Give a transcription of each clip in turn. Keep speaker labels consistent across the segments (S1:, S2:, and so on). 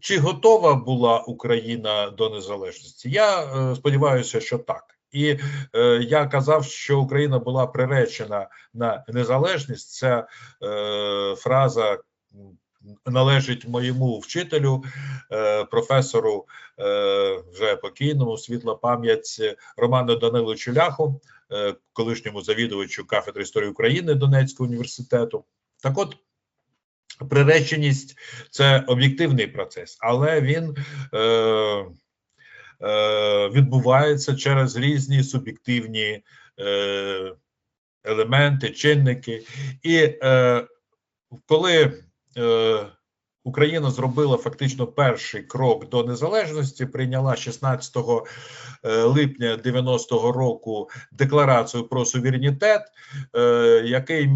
S1: чи готова була Україна до незалежності? Я е, сподіваюся, що так. І е, я казав, що Україна була приречена на незалежність. Ця е, фраза належить моєму вчителю, е, професору е, вже покійному світла пам'ять Роману Даниловичу Ляху, е, колишньому завідувачу кафедри історії України Донецького університету. Так от. Приреченість це об'єктивний процес, але він е, е, відбувається через різні суб'єктивні е, елементи, чинники. І е, коли е, Україна зробила фактично перший крок до незалежності, прийняла 16 е, липня 90-го року декларацію про суверенітет, е, який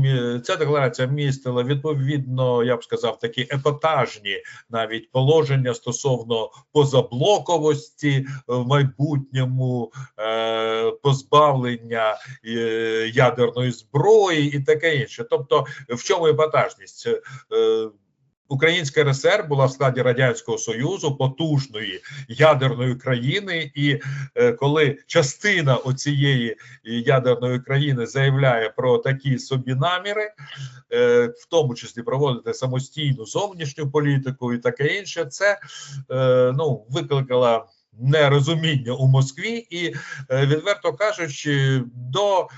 S1: ця декларація містила відповідно, я б сказав, такі епатажні навіть положення стосовно позаблоковості в майбутньому, е, позбавлення ядерної зброї і таке інше. Тобто, в чому епатажність? Українська РСР була в складі радянського союзу потужної ядерної країни, і е, коли частина оцієї ядерної країни заявляє про такі собі наміри, е, в тому числі проводити самостійну зовнішню політику і таке інше, це е, ну викликало нерозуміння у Москві, і відверто кажучи, до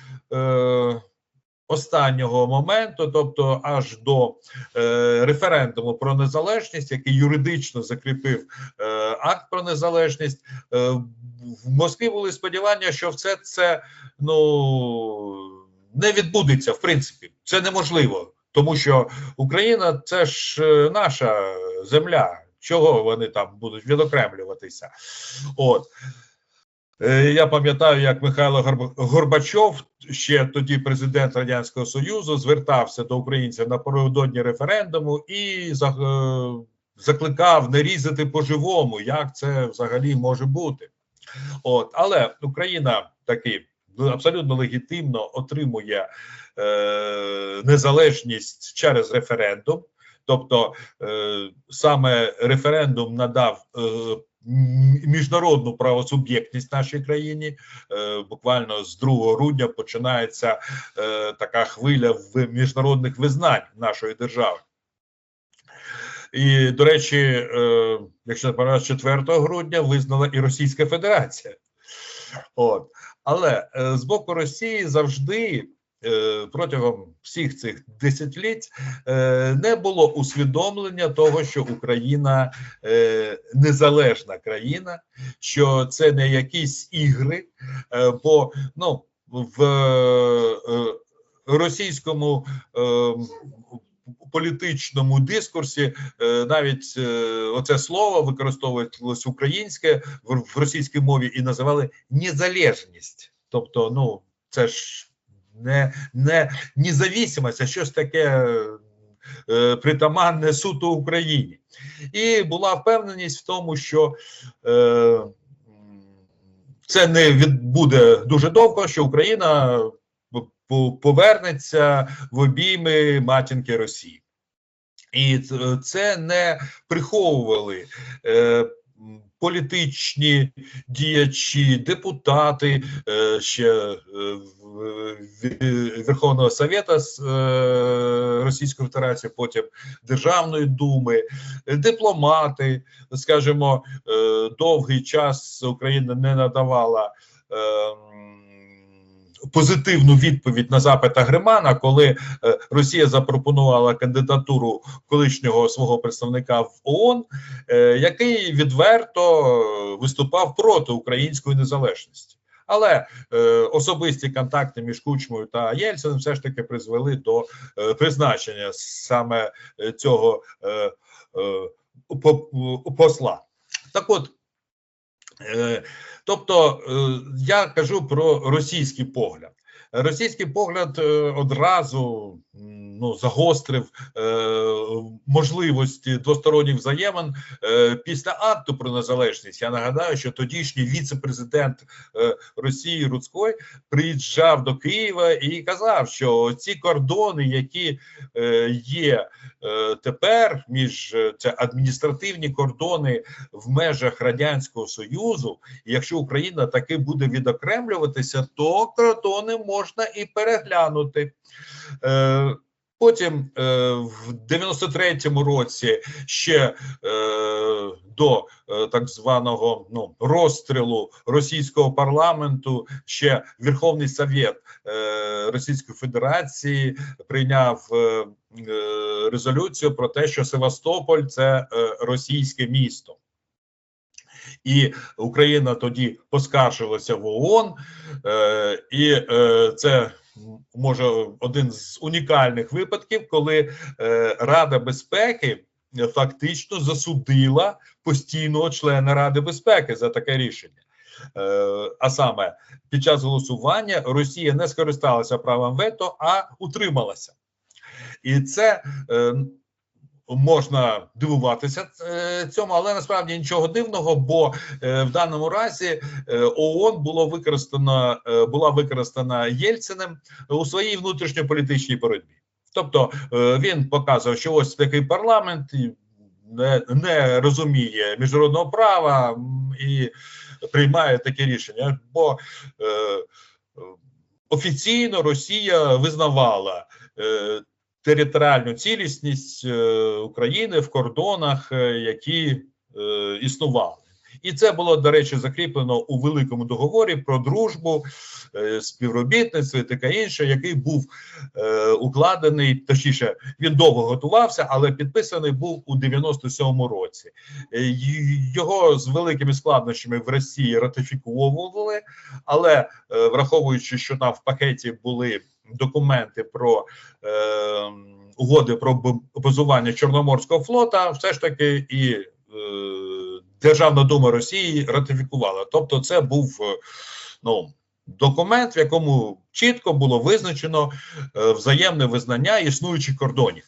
S1: останнього моменту, тобто аж до е, референдуму про незалежність, який юридично закріпив е, акт про незалежність, е, в Москві були сподівання, що все це ну не відбудеться в принципі. Це неможливо, тому що Україна це ж е, наша земля. Чого вони там будуть відокремлюватися? От. Е, Я пам'ятаю, як Михайло Горб- Горбачов, ще тоді президент Радянського Союзу, звертався до українців напередодні референдуму і е, закликав не різати по-живому, як це взагалі може бути. От, але Україна таки абсолютно легітимно отримує е, незалежність через референдум. Тобто е, саме референдум надав е, міжнародну правосуб'єктність нашій країні. Е, буквально з 2 грудня починається е, така хвиля в міжнародних визнань нашої держави. І, до речі, е, якщо не помиляюсь, 4 грудня визнала і Російська Федерація. От. Але з боку Росії завжди протягом всіх цих десятиліть е, не було усвідомлення того, що Україна е, незалежна країна, що це не якісь ігри, е, бо ну в е, російському е, політичному дискурсі е, навіть е, оце слово використовувалось українське в російській мові і називали незалежність. Тобто, ну це ж не, не независимость, а щось таке е, притаманне суто Україні. І була впевненість в тому, що е, це не відбуде дуже довго, що Україна повернеться в обійми матінки Росії. І це не приховували е, політичні діячі, депутати е, ще е, Верховного Совета з е, Російської Федерації, потім Державної думи, е, дипломати, скажімо, е, довгий час Україна не надавала. е, Позитивну відповідь на запит Агремана, коли е, Росія запропонувала кандидатуру колишнього свого представника в ООН, е, який відверто е, виступав проти української незалежності. Але е, особисті контакти між Кучмою та Єльциним все ж таки призвели до е, призначення саме е, цього е, е, по- посла. Так от. Е, Тобто е, я кажу про російський погляд. Російський погляд одразу ну, загострив е, можливості двосторонніх взаємин е, після акту про незалежність. Я нагадаю, що тодішній віце-президент е, Росії Руцькой приїжджав до Києва і казав, що ці кордони, які е, є е, тепер між е, це адміністративні кордони в межах радянського союзу, і якщо Україна таки буде відокремлюватися, то кордони можна і переглянути. Е, Потім е, в 93-му році ще е, до е, так званого ну, розстрілу російського парламенту ще Верховний Совет е, Російської Федерації прийняв е, е, резолюцію про те, що Севастополь це е, російське місто. І Україна тоді поскаржилася в ООН, е, і це може один з унікальних випадків, коли е, Рада безпеки е, фактично засудила постійного члена Ради безпеки за таке рішення. Е, а саме під час голосування Росія не скористалася правом вето, а утрималася. І це можна дивуватися е, цьому, але насправді нічого дивного, бо е, в даному разі е, ООН було використано була використана Єльциним у своїй внутрішньополітичній боротьбі. Тобто він показував, що ось такий парламент не, не розуміє міжнародного права і приймає таке рішення. Бо е, офіційно Росія визнавала е, територіальну цілісність е, України в кордонах, е, які е, існували. І це було, до речі, закріплено у великому договорі про дружбу, співробітництво і таке інше, який був е, укладений, точніше, він довго готувався, але підписаний був у 97-му році. Його з великими складнощами в Росії ратифіковували, але е, враховуючи, що там в пакеті були документи про е, угоди про базування Чорноморського флота, все ж таки і е, Державна дума Росії ратифікувала. Тобто, це був е, ну, документ, в якому чітко було визначено е, взаємне визнання існуючих кордонів.